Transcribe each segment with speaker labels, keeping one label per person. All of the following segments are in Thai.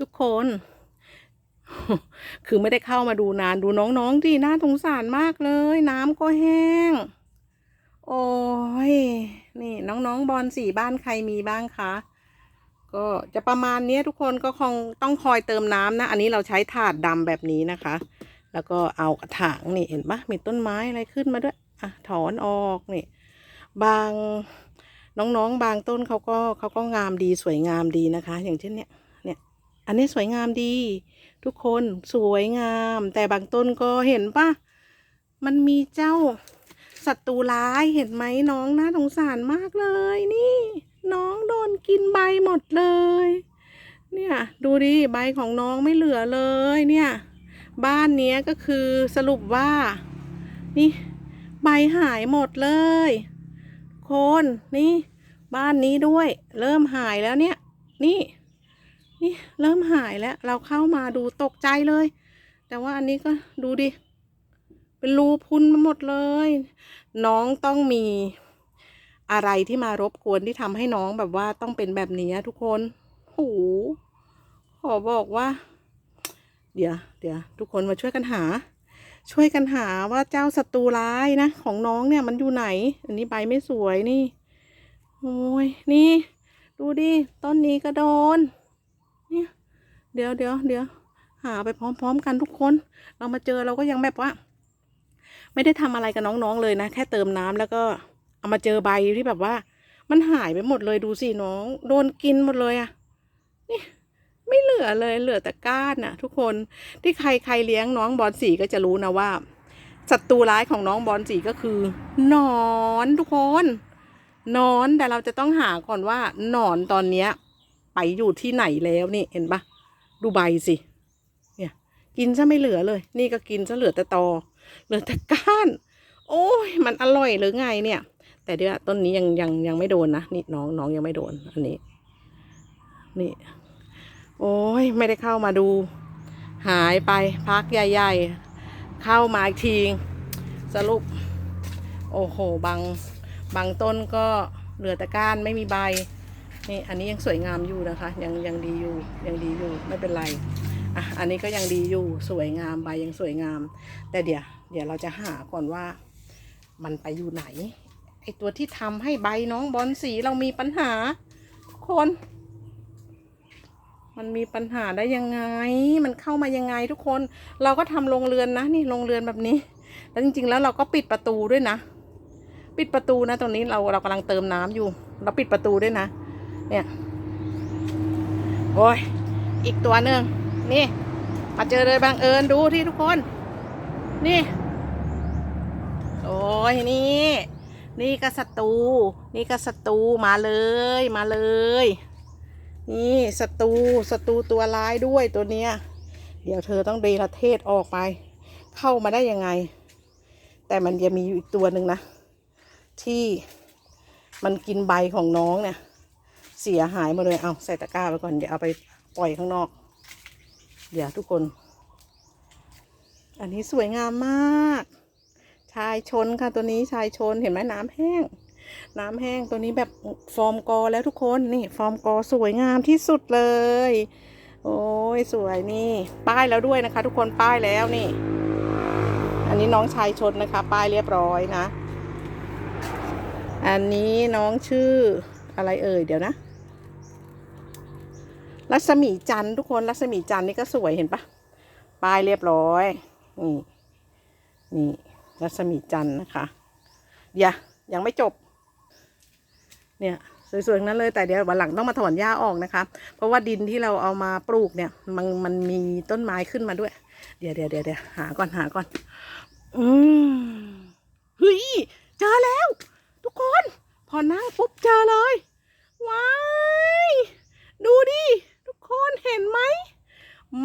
Speaker 1: ทุกคน คือไม่ได้เข้ามาดูนานดูน้องๆที่น่าสงสารมากเลย น้ำก็แห้ง โอ้ย นี่น้องๆ บอลสี่บ้านใครมีบ้างคะก็จะประมาณนี้ทุกคนก็คงต้องคอยเติมน้ำนะ อันนี้เราใช้ถาดดำแบบนี้นะคะ แล้วก็เอากระถางนี่เห็นปะมีต้นไม้อะไรขึ้นมาด้วยอะถอนออกนี่บางน้องๆบางต้นเขาก็เขาก็งามดีสวยงามดีนะคะ อย่างเช่นเนี้ย นี่ยอันนี้สวยงามดี ทุกคนสวยงาม แต่บางต้นก็เห็นปะมันมีเจ้าศัตรูร้ายเห็นไหมน้องน่าสงสารมากเลย นี่ น้องโดนกินใบหมดเลย เนี่ยดูดิใบของน้องไม่เหลือเลยเนี่ย บ้านเนี้ยก็คือสรุปว่า นี่ ใบหายหมดเลย คนนี่ บ้านนี้ด้วย เริ่มหายแล้วเนี่ย นี่ นี่เริ่มหายแล้ว เราเข้ามาดูตกใจเลย แต่ว่าอันนี้ก็ดูดิ เป็นรูพุนมาหมดเลย น้องต้องมีอะไรที่มารบกวนที่ทำให้น้องแบบว่าต้องเป็นแบบนี้ทุกคนโหขอบอกว่า เดี๋ยวเดี๋ยวทุกคนมาช่วยกันหา ช่วยกันหาว่าเจ้าศัตรูร้ายนะ ของน้องเนี่ยมันอยู่ไหน อันนี้ใบไม่สวยนี่ โอ้ยนี่ ดูดิ ต้นนี้ก็โดน เดี๋ยวเดี๋ยวเดี๋ยวหาไปพร้อมๆกันทุกคน เรามาเจอเราก็ยังแบบว่า ไม่ได้ทำอะไรกับน้องๆเลยนะ แค่เติมน้ำแล้วก็เอามาเจอใบที่แบบว่า มันหายไปหมดเลยดูสิน้อง โดนกินหมดเลยอะนี่ไม่เหลือเลยเหลือแต่ก้านน่ะ ทุกคนที่ใครใครเลี้ยงน้องบอลสีก็จะรู้นะว่าศัตรูร้ายของน้องบอลสีก็คือนอนทุกคนนอนแต่เราจะต้องหาก่อนว่านอนตอนเนี้ย ไปอยู่ที่ไหนแล้วนี่เห็นปะ ดูใบสิ เนี่ย กินซะไม่เหลือเลย นี่ก็กินซะเหลือแต่ตอ เหลือแต่ก้าน โอ้ย มันอร่อยหรือไงเนี่ย แต่เดี๋ยวต้นนี้ยังยังยังไม่โดนนะ นี่น้องน้องยังไม่โดน อันนี้ นี่ โอ้ย ไม่ได้เข้ามาดู หายไปพักใหญ่ๆ เข้ามาอีกทีสรุป โอ้โห บาง บางต้นก็เหลือแต่ก้านไม่มีใบ นี่อันนี้ยังสวยงามอยู่นะคะ ยังยังดีอยู่ยังดีอยู่ไม่เป็นไรอะอันนี้ก็ยังดีอยู่สวยงามใบยังสวยงาม แต่เดี๋ยวเดี๋ยวเราจะหาก่อนว่ามันไปอยู่ไหนไอตัวที่ทำให้ใบน้องบอลสีเรามีปัญหาทุกคน มันมีปัญหาได้ยังไง มันเข้ามายังไงทุกคน เราก็ทำโรงเรือนนะนี่โรงเรือนแบบนี้ แล้วจริงๆแล้วเราก็ปิดประตูด้วยนะ ปิดประตูนะตรงนี้เราเรากำลังเติมน้ำอยู่ เราปิดประตูด้วยนะ เนี่ย โอ้ย อีกตัวหนึ่งนี่ มาเจอเลยบังเอิญดูที่ทุกคน นี่ โอ้ยนี่ นี่ก็ศัตรู นี่ก็ศัตรูมาเลยมาเลย นี่ศัตรูศัตรูตัวร้ายด้วยตัวเนี้ย เดี๋ยวเธอต้องเดรเทศออกไป เข้ามาได้ยังไง แต่มันจะมีอยู่อีกตัวหนึ่งนะ ที่มันกินใบของน้องเนี่ย เสียหายมาเลยเอาใส่ตะกร้าไปก่อนเดี๋ยวเอาไปปล่อยข้างนอก เดี๋ยวทุกคน อันนี้สวยงามมาก ชายชนค่ะตัวนี้ชายชนเห็นไหมน้ำแห้ง น้ำแห้งตัวนี้แบบฟอร์มกอแล้วทุกคนนี่ฟอร์มกอสวยงามที่สุดเลย โอ้ยสวยนี่ ป้ายแล้วด้วยนะคะ ทุกคนป้ายแล้วนี่ อันนี้น้องชายชนนะคะ ป้ายเรียบร้อยนะ อันนี้น้องชื่ออะไรเอ่ยเดี๋ยวนะ รัศมีจันทร์ทุกคนรัศมีจันทร์นี่ก็สวยเห็นปะป้ายเรียบร้อย นี่นี่รัศมีจันทร์นะคะเดี๋ยวยังไม่จบ เนี่ยสวยๆทั้งนั้นเลยแต่เดี๋ยววันหลังต้องมาถอนหญ้าออกนะคะ เพราะว่าดินที่เราเอามาปลูกเนี่ย มันมันมีต้นไม้ขึ้นมาด้วย เดี๋ยวเดี๋ยวเดี๋ยวเดี๋ยวหาก่อนหาก่อน อืมเฮ้ยเจอแล้ว ทุกคน พอนั่งปุ๊บเจอเลย ดูดิ ทุกคนเห็นไหม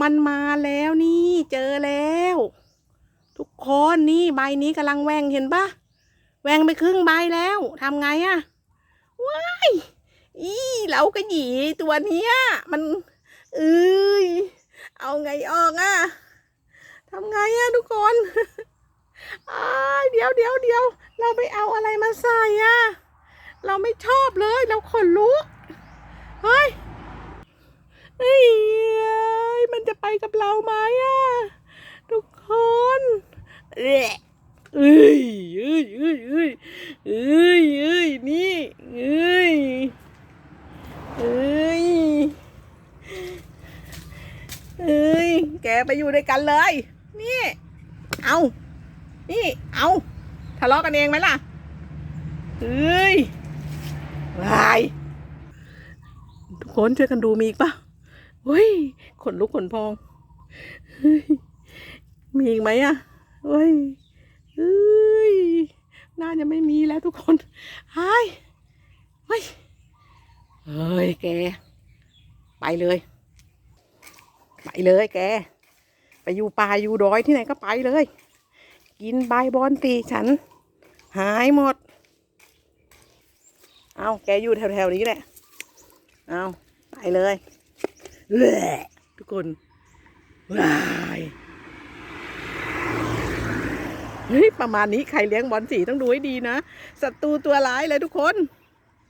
Speaker 1: มันมาแล้วนี่เจอแล้ว ทุกคนนี่ใบนี้กำลังแหวงเห็นปะแหวงไปครึ่งใบแล้วทำไงอะว้ายอีเราก็หยีตัวเนี้ย มันเอ้ยเอาไงออกอะทำไงอะทุกคนอาเดี๋ยวเดี๋ยวเดี๋ยวเราไปเอาอะไรมาใส่อะเราไม่ชอบเลย เราขนลุก เฮ้ยเฮ้ย กับเราไหมอะทุกคนเอ้ยเอ้ยเอ้ยเอ้ยเอ้ยเอ้ยเอ้ยนี่เอ้ยเอ้ยเอ้ยแกไปอยู่ด้วยกันเลย นี่ เอานี่ เอาทะเลาะกันเองไหมล่ะเฮ้ยวายทุกคนช่วยกันดูมีอีกปะเฮ้ย ขนลุกขนพอง มีอีกไหมอะเฮ้ยเฮ้ย น่าจะไม่มีแล้วทุกคนหายเฮ้ย เฮ้ย แก ไปเลย ไปเลยแก ไปอยู่ป่าอยู่ดอยที่ไหนก็ไปเลย กินใบบอนตีฉัน หายหมด เอาแกอยู่แถวๆนี้แหละ เอาไปเลยแหลทุกคน ลายเฮ้ยประมาณนี้ใครเลี้ยงบอลสีต้องดูให้ดีนะศัตรูตัวร้ายเลยทุกคน